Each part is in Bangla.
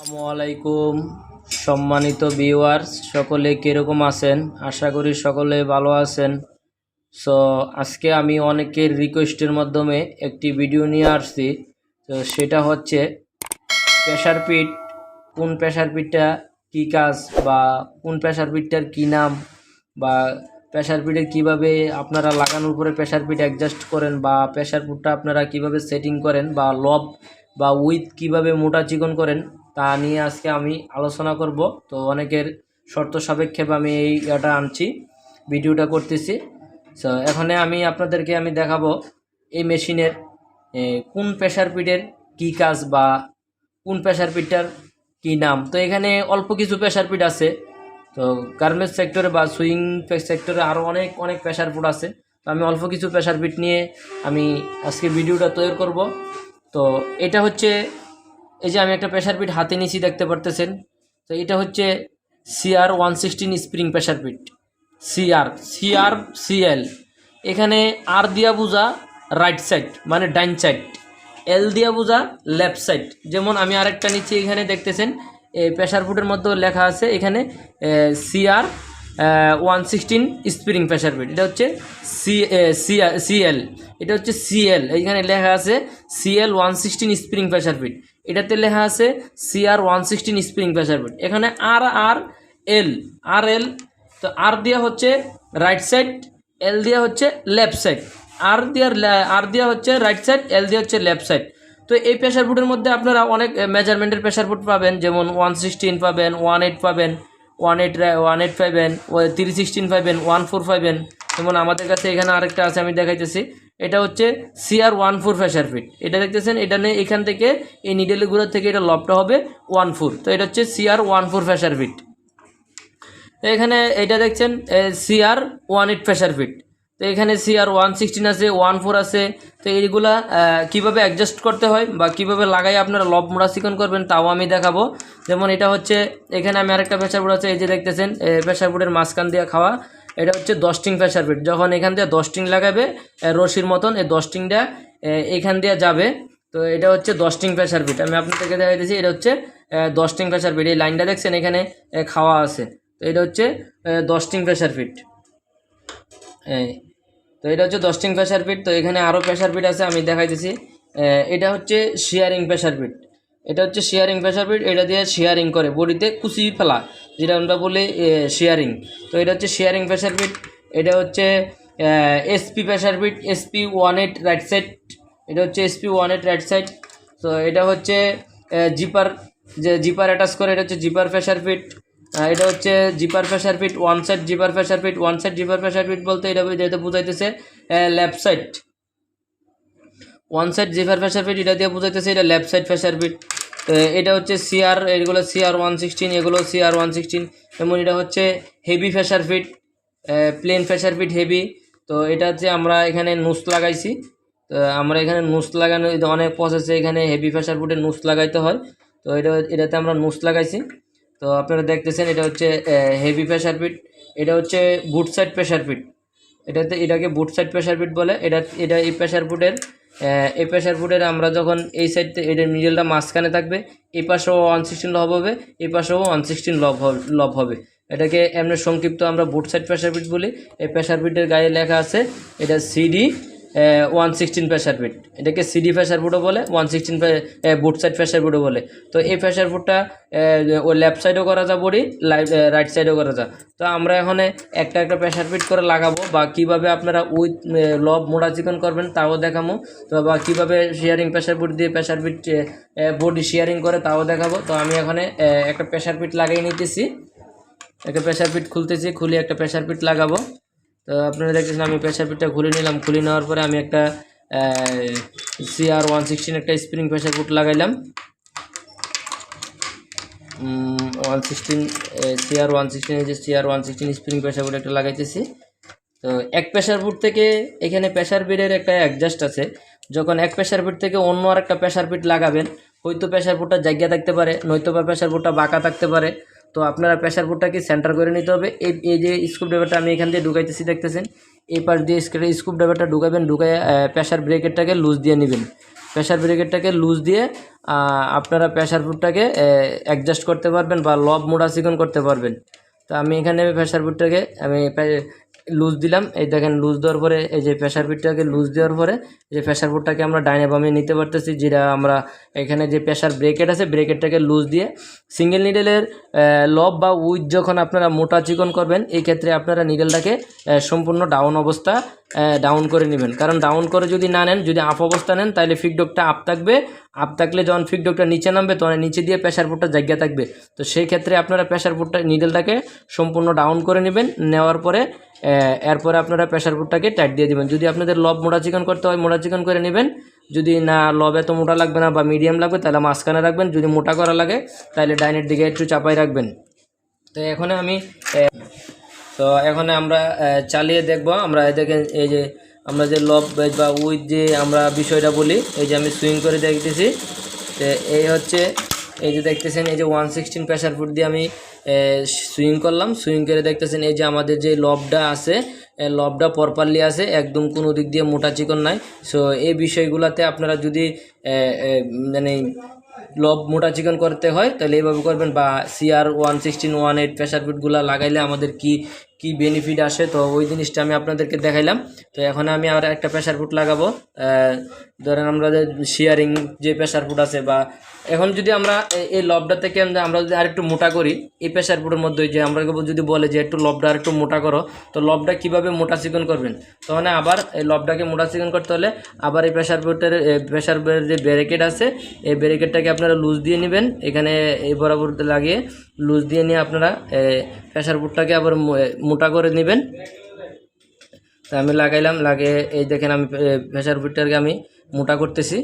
আসসালামু আলাইকুম, সম্মানিত ভিউয়ার্স সকলে কীরকম আছেন? আশা করি সকলে ভালো আছেন। সো আজকে আমি অনেকের রিকোয়েস্টের মাধ্যমে একটি ভিডিও নিয়ে আসছি। তো সেটা হচ্ছে প্রেশার পিট কোন প্রেশার পিটটা কী কাজ বা কোন প্রেশার পিটটার কী নাম বা প্রেশার পিটের কীভাবে আপনারা লাগানোর পরে প্রেশার পিট অ্যাডজাস্ট করেন বা প্রেশার পুটটা আপনারা কীভাবে সেটিং করেন বা লব বা উইথ কীভাবে মোটা চিকন করেন, তা নিয়ে আজকে আমি আলোচনা করব। তো অনেকের শর্ত সাপেক্ষে আমি এই এটা আনছি, ভিডিওটা করতেছি। সো এখানে আমি আপনাদেরকে আমি দেখাবো এই মেশিনের কোন প্রেশার পিটের কী কাজ বা কোন প্রেশার পিটটার কী নাম। তো এখানে অল্প কিছু প্রেশার পিট আছে। তো গার্মেন্টস সেক্টরে বা সুইং সেক্টরে আরও অনেক অনেক প্রেশার ফুড আছে। তো আমি অল্প কিছু প্রেশার পিট নিয়ে আমি আজকে ভিডিওটা তৈরি করব। তো এটা হচ্ছে এই যে আমি একটা প্রেশার পিট হাতে নিয়েছি, দেখতে পারতেছেন? তো এটা হচ্ছে CR one sixteen spring pressure feet CR CR CL এখানে আর দিয়া বোঝা রাইট সাইড মানে ডাইন সাইড এল দিয়া বোঝা লেফট সাইড যেমন আমি আরেকটা নিচ্ছি এখানে, দেখতেছেন? এই প্রেশার ফুটের মধ্যে লেখা আছে এখানে CR one sixteen spring pressure feet এটা হচ্ছে সি সিএল এটা হচ্ছে সিএল এইখানে লেখা আছে CL one sixteen spring pressure feet এটাতে লেখা আছে CR one sixteen spring pressure feet এখানে আর আর এল আর এল তো আর দেওয়া হচ্ছে রাইট সাইড এল দেওয়া হচ্ছে লেফট সাইড আর দেওয়ার আর দেওয়া হচ্ছে রাইট সাইড এল দেওয়া হচ্ছে লেফট সাইড তো এই প্রেশার ফুটের মধ্যে আপনারা অনেক মেজারমেন্টের প্রেশার ফুট পাবেন, যেমন ওয়ান সিক্সটিন পাবেন ওয়ান এইট পাবেন। One eight one eight five N three sixteen five N one four five N যেমন আমাদের কাছে এখানে আরেকটা আছে, আমি দেখাইতেছি। এটা হচ্ছে CR one four pressure feet এটা দেখতেছেন, এটা নিয়ে এখান থেকে এই নিডেলগুলোর থেকে এটা লবটা হবে ওয়ান ফোর তো এটা হচ্ছে CR one four pressure feet এখানে এটা দেখছেন CR one eight pressure feet তো এখানে সিআর ওয়ান সিক্সটিন আছে, ওয়ান ফোর আছে। তো এইগুলা কীভাবে অ্যাডজাস্ট করতে হয় বা কীভাবে লাগাই আপনারা লব মোড়া চিকন করবেন তাও আমি দেখাবো। যেমন এটা হচ্ছে, এখানে আমি আরেকটা প্রেশার বোর্ড আছে, এই যে দেখতেছেন প্রেশার বোর্ডের মাঝখান দিয়ে খাওয়া। এটা হচ্ছে দশটিং প্রেশার ফিট যখন এখান দিয়ে দশটিং লাগাবে রশির মতন এই দশটিংটা এখান দিয়ে যাবে। তো এটা হচ্ছে দশটিং প্রেশার ফিট আমি আপনাদেরকে দেখাই দিয়েছি এটা হচ্ছে দশটিং প্রেশার ফিট এই লাইনটা দেখছেন, এখানে খাওয়া আছে। তো এটা হচ্ছে দশটিং প্রেশার ফিট এই তো এটা হচ্ছে দশটিং প্রেশার পিট। তো এখানে আরও প্রেশার পিট আছে আমি দেখাইতেছি। এটা হচ্ছে শেয়ারিং প্রেশার পিট। এটা হচ্ছে শেয়ারিং প্রেশার পিট এটা দিয়ে শেয়ারিং করে বডিতে কুচি ফেলা যেটা আমরা বলি শেয়ারিং তো এটা হচ্ছে শেয়ারিং প্রেশার পিট এটা হচ্ছে SP pressure feet SP one eight right side এটা হচ্ছে SP one eight right side তো এটা হচ্ছে জিপার যে জিপার অ্যাটাচ করে এটা হচ্ছে জিপার প্রেশার আহ, এটা হচ্ছে zipper pressure feet one side zipper pressure feet one side zipper pressure feet বলতে এটা যেটা বোঝাইতেছে left side one side zipper pressure feet এটা দিয়ে বোঝাইতেছে এটা লেফট সাইড প্রেশার ফিট এটা হচ্ছে সিআর এগুলো সিআর ওয়ান সিক্সটিন এগুলো সিআর ওয়ান সিক্সটিন যেমন এটা হচ্ছে heavy pressure feet plain pressure feet heavy তো এটা হচ্ছে আমরা এখানে নুস লাগাইছি, তো আমরা এখানে নুস লাগানো অনেক প্রসেসে এখানে হেভি প্রেশার ফুটে নুস লাগাইতে হয়। তো এটা, এটাতে আমরা নুস লাগাইছি। তো আপনারা দেখতেছেন, এটা হচ্ছে হেভি প্রেশার ফিট এটা হচ্ছে বুট সাইড প্রেশার ফিট এটাতে, এটাকে বুট সাইড প্রেশার ফিট বলে। এটা এটা এই প্রেশার ফুটের এই প্রেশার ফুটের আমরা যখন এই সাইড এটার মিডলটা মাঝখানে থাকবে, এই পাশেও ওয়ান সিক্সটিন লব হবে, এই পাশেও ওয়ান সিক্সটিন লব লব হবে। এটাকে এমনি সংক্ষিপ্ত আমরা বুট সাইড প্রেশার ফিট বলি। এই প্রেশার ফিটের গায়ে লেখা আছে, এটা CD one sixteen pressure feet এটাকে সিডি প্রেশার বুটও বলে one sixteen foot side pressure বুটও বলে। তো এই প্রেশার বুটটা ওই লেফট সাইডও করা যা বডি রাইট সাইডও করা যা। তো আমরা এখানে একটা একটা প্রেশার ফিট করে লাগাবো বা কীভাবে আপনারা উইথ লব মোড়া চিকন করবেন তাও দেখাবো। তো বা কীভাবে শেয়ারিং প্রেশার বুট দিয়ে প্রেশার ফিট বডি শেয়ারিং করে তাও দেখাবো। তো আমি এখানে একটা প্রেশার ফিট লাগিয়ে নিতেছি। একটা প্রেশার ফিট খুলতেছি, খুলে একটা প্রেশার ফিট লাগাবো। আপনারা দেখতেছেন আমি প্রেশার ফিটটা খুলে নিলাম। খুলে নেওয়ার পরে আমি একটা সিআর ওয়ান সিক্সটিন একটা spring pressure foot লাগাইলাম। One sixteen CR one sixteen এই যে CR one sixteen spring pressure foot একটা লাগাইতেছি। তো এক প্রেশার ফুট থেকে এখানে প্রেশার বিটের একটা অ্যাডজাস্ট আছে। যখন এক প্রেশার ফিট থেকে অন্য আর একটা প্রেশার ফিট লাগাবেন, হয়তো প্রেশার ফুটটা জায়গা থাকতে পারে নয়তো বা প্রেশার ফুটটা বাঁকা থাকতে পারে। তো আপনারা প্রেশার ফুটটাকে সেন্টার করে নিতে হবে। এই এই যে স্কুপ ড্রাইভারটা আমি এখান দিয়ে ঢুকাইতেছি, দেখতেছেন? এই পাশ দিয়ে স্কুপ ড্রাইভারটা ঢুকাবেন ঢুকাই প্রেশার ব্রেকেটটাকে লুজ দিয়ে নেবেন। প্রেশার ব্রেকেটটাকে লুজ দিয়ে আপনারা প্রেশার ফুডটাকে অ্যাডজাস্ট করতে পারবেন বা লব মোড়া চিকন করতে পারবেন। তো আমি এখানে প্রেশার ফুডটাকে আমি লুজ দিলাম। এই দেখেন লুজ দেওয়ার পরে এই যে প্রেশার ফুটটাকে লুজ দেওয়ার পরে যে প্রেশার ফুটটাকে আমরা ডাইনে বামে নিতে পারতেছি, যেটা আমরা এখানে যে প্রেশার ব্রেকেট আছে ব্রেকেটটাকে লুজ দিয়ে সিঙ্গেল নিডেলের লব বা উইথ যখন আপনারা মোটা চিকন করবেন, এই ক্ষেত্রে আপনারা নিডেলটাকে সম্পূর্ণ ডাউন অবস্থা ডাউন করে নেবেন। কারণ ডাউন করে যদি না নেন, যদি আপ অবস্থা নেন, তাহলে ফিকডকটা আপ থাকবে। আপ থাকলে যখন ফিকডকটা নিচে নামবে, তখন নিচে দিয়ে প্রেশার ফুটটা জায়গা থাকবে। তো সেই ক্ষেত্রে আপনারা প্রেশার ফুটটা নিডেলটাকে সম্পূর্ণ ডাউন করে নেবেন। নেওয়ার পরে এরপরে আপনারা প্রেশার ফুটটাকে টাইট দিয়ে দিবেন। যদি আপনাদের লব মোটা চিকন করতে হয়, মোটা চিকন করে নেবেন। যদি না লব এত মোটা লাগবে না বা মিডিয়াম লাগবে, তাহলে মাঝখানে রাখবেন। যদি মোটা করা লাগে, তাহলে ডাইনের দিকে একটু চাপাই রাখবেন। তো এখন আমি তো এখন আমরা চালিয়ে দেখব। আমরা দেখেন, এই যে আমরা যে লব বা উইথ যে আমরা বিষয়টা বলি, এই যে আমি সুইং করে দেখতেছি। তো এই হচ্ছে, এই যে দেখতেছেন, এই যে ওয়ান সিক্সটিন প্রেশার ফুট দিয়ে আমি সুইং করলাম। সুইং করে দেখতেছেন, এই যে আমাদের যে লবটা আছে লবটা প্রপারলি আছে, একদম কোনো দিক দিয়ে মোটা চিকন নাই। সো এই বিষয়গুলোতে আপনারা যদি মানে লব মোটা চিকন করতে হয়, তাহলে এইভাবে করবেন বা CR one sixteen one eight pressure ফুটগুলো লাগাইলে আমাদের কি কি বেনিফিট আসে, তো ওই জিনিসটা আমি আপনাদেরকে দেখাইলাম। তো এখন আমি আর একটা প্রেশার ফুট লাগাবো। ধরেন আমরা যে শেয়ারিং যে প্রেশার ফুট আছে বা এখন যদি আমরা এই লবটা থেকে আমরা- যদি আরেকটু মোটা করি, এই প্রেশার ফুটের মধ্যে যে আমরা যদি বলে যে একটু লবটা আরেকটু মোটা করো, তো লবটা কীভাবে মোটা চিকন করবেন? তখন আবার এই লবটাকে মোটা চিকন করতে হলে আবার এই প্রেশার ফুটের প্রেশার ফুটের যে ব্যারিকেড আছে, এই ব্যারিকেডটাকে আপনারা লুজ দিয়ে নেবেন। এখানে এই বরাবর লাগিয়ে লুজ দিয়ে নিয়ে আপনারা প্রেশার ফুটটাকে আবার মোটা করে নেবেন। তো আমি লাগাইলাম, লাগিয়ে এই দেখেন আমি প্রেশার ফুটটাকে আমি মোটা করতেছি।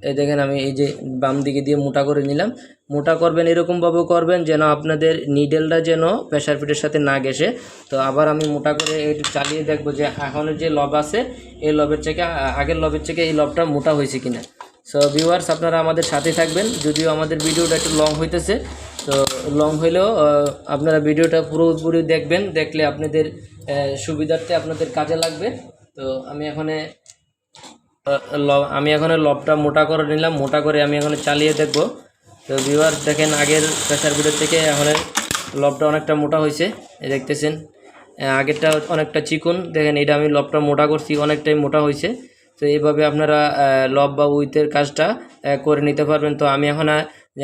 এই দেখেন আমি এই যে বাম দিকে দিয়ে মোটা করে নিলাম। মোটা করবেন এরকমভাবে করবেন যেন আপনাদের নিডেলটা যেন প্রেশার ফিটের সাথে না গেছে তো আবার আমি মোটা করে একটু চালিয়ে দেখব যে এখনের যে লব আছে, এই লবের থেকে আগের লবের থেকে এই লবটা মোটা হয়েছে কিনা। সো ভিউয়ার্স আপনারা আমাদের সাথে থাকবেন। যদিও আমাদের ভিডিওটা একটু লং হইতেছে। তো লং হইলেও আপনারা ভিডিওটা পুরোপুরি দেখবেন। দেখলে আপনাদের সুবিধার্থে আপনাদের কাজে লাগবে। তো, আমি এখানে আমি এখন লবটা মোটা করে নিলাম। মোটা করে আমি এখন চালিয়ে দেখব। তো ভিউয়ার দেখেন আগের প্রেশার ভিডিও থেকে এখন লবটা অনেকটা মোটা হয়েছে দেখতেছেন আগেরটা অনেকটা চিকন। দেখেন এটা আমি লবটা মোটা করছি। অনেকটাই মোটা হয়েছে তো এইভাবে আপনারা লব বা উইথের কাজটা করে নিতে পারবেন। তো আমি এখন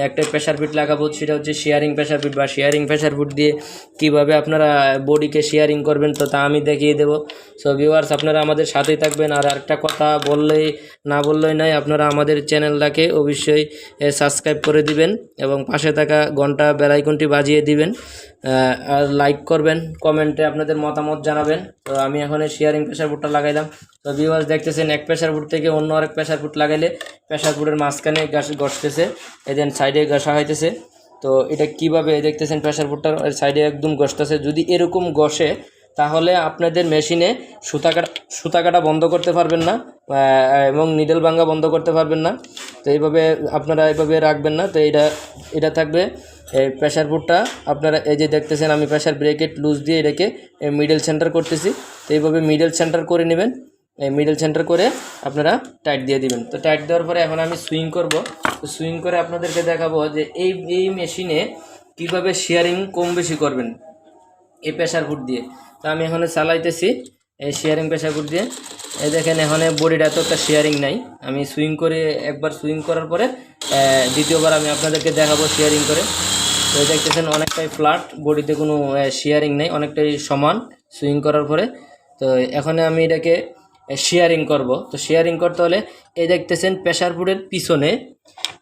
একটা প্রেশার ফিট লাগাবো, সেটা হচ্ছে শেয়ারিং প্রেশার ফিট বা শেয়ারিং প্রেশার ফিট দিয়ে কীভাবে আপনারা বডিকে শেয়ারিং করবেন, তো তা আমি দেখিয়ে দেবো। সো ভিউয়ার্স আপনারা আমাদের সাথেই থাকবেন। আর একটা কথা বললেই, না বললেই নয়, আপনারা আমাদের চ্যানেলটাকে অবশ্যই সাবস্ক্রাইব করে দিবেন এবং পাশে থাকা ঘণ্টা বেলাইকনটি বাজিয়ে দিবেন। আর লাইক করবেন কমেন্টে আপনাদের মতামত জানাবেন। তো আমি এখন শেয়ারিং প্রেশার ফুটটা লাগাইলাম। তো ভিউয়ার্স দেখতেছেন, এক প্রেশার ফুট থেকে অন্য আরেক প্রেশার ফুট লাগাইলে প্রেশার ফুটের মাঝখানে গাছ গসতেছে এদের সাইডে ঘষা হইতেছে। তো এটা কীভাবে দেখতেছেন প্রেশার বুটটার সাইডে একদম গসতেছে যদি এরকম ঘষে তাহলে আপনাদের মেশিনে সুতা কাটা সুতা কাটা বন্ধ করতে পারবেন না এবং নিডেল ভাঙ্গা বন্ধ করতে পারবেন না। তো এইভাবে আপনারা এইভাবে রাখবেন না। তো এটা এটা থাকবে। এই প্রেশার ফুটটা আপনারা এই যে দেখতেছেন, আমি প্রেশার ব্রেকেট লুজ দিয়ে এটাকে মিডল সেন্টার করতেছি। তো এইভাবে মিডল সেন্টার করে নেবেন। এই মিডল সেন্টার করে আপনারা টাইট দিয়ে দিবেন। তো টাইট দেওয়ার পরে এখন আমি সুইং করব। তো সুইং করে আপনাদেরকে দেখাবো যে এই এই মেশিনে কীভাবে শেয়ারিং কম বেশি করবেন এই প্রেশার ফুট দিয়ে। তো আমি এখানে চালাইতেছি এই শেয়ারিং প্রেশার দিয়ে। এই দেখেন এখানে বডিটা এত একটা শেয়ারিং নাই। আমি সুইং করে একবার সুইং করার পরে দ্বিতীয়বার আমি আপনাদেরকে দেখাবো শেয়ারিং করে। তো দেখতেছেন অনেকটাই ফ্ল্যাট বডিতে কোনো শেয়ারিং নেই, অনেকটাই সমান সুইং করার পরে। তো এখানে আমি এটাকে শেয়ারিং করব। তো শেয়ারিং করতে হলে এই দেখতেছেন প্রেশার ফুডের পিছনে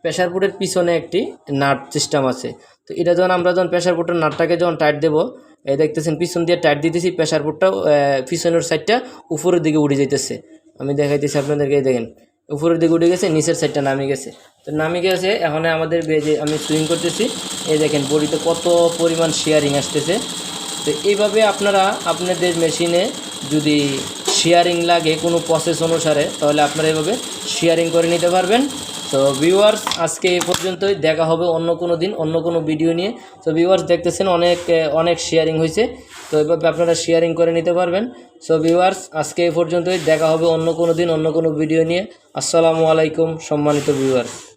প্রেশার ফুডের পিছনে একটি নাট সিস্টেম আছে। তো এটা যখন আমরা যখন প্রেশার ফুডের নাটটাকে যখন টাইট দেবো, এই দেখতেছেন পিছন দিয়ে টাইট দিতেছি প্রেশার ফুডটাও পিছনের সাইডটা উপরের দিকে উঠে যাইতেছে। আমি দেখাইতেছি আপনাদেরকে দেখেন, উপরের দিকে উঠে গেছে, নিচের সাইডটা নামে গেছে। তো নামে গেছে, এখন আমাদের বে- যে আমি সুইং করতেছি, এই দেখেন বডিতে কত পরিমাণ শেয়ারিং আসতেছে। তো এইভাবে আপনারা আপনাদের মেশিনে যদি শেয়ারিং লাগে কোনো প্রসেস অনুসারে, তাহলে আপনারা এইভাবে শেয়ারিং করে নিতে পারবেন। তো ভিউয়ার্স আজকে এ পর্যন্তই। দেখা হবে অন্য কোনো দিন, অন্য কোনো ভিডিও নিয়ে। তো ভিউয়ার্স দেখতেছেন অনেক অনেক শেয়ারিং হয়েছে। তো এভাবে আপনারা শেয়ারিং করে নিতে পারবেন। সো ভিউয়ার্স আজকে এ পর্যন্তই। দেখা হবে অন্য কোনো দিন, অন্য কোনো ভিডিও নিয়ে। আসসালামু আলাইকুম, সম্মানিত ভিউয়ার্স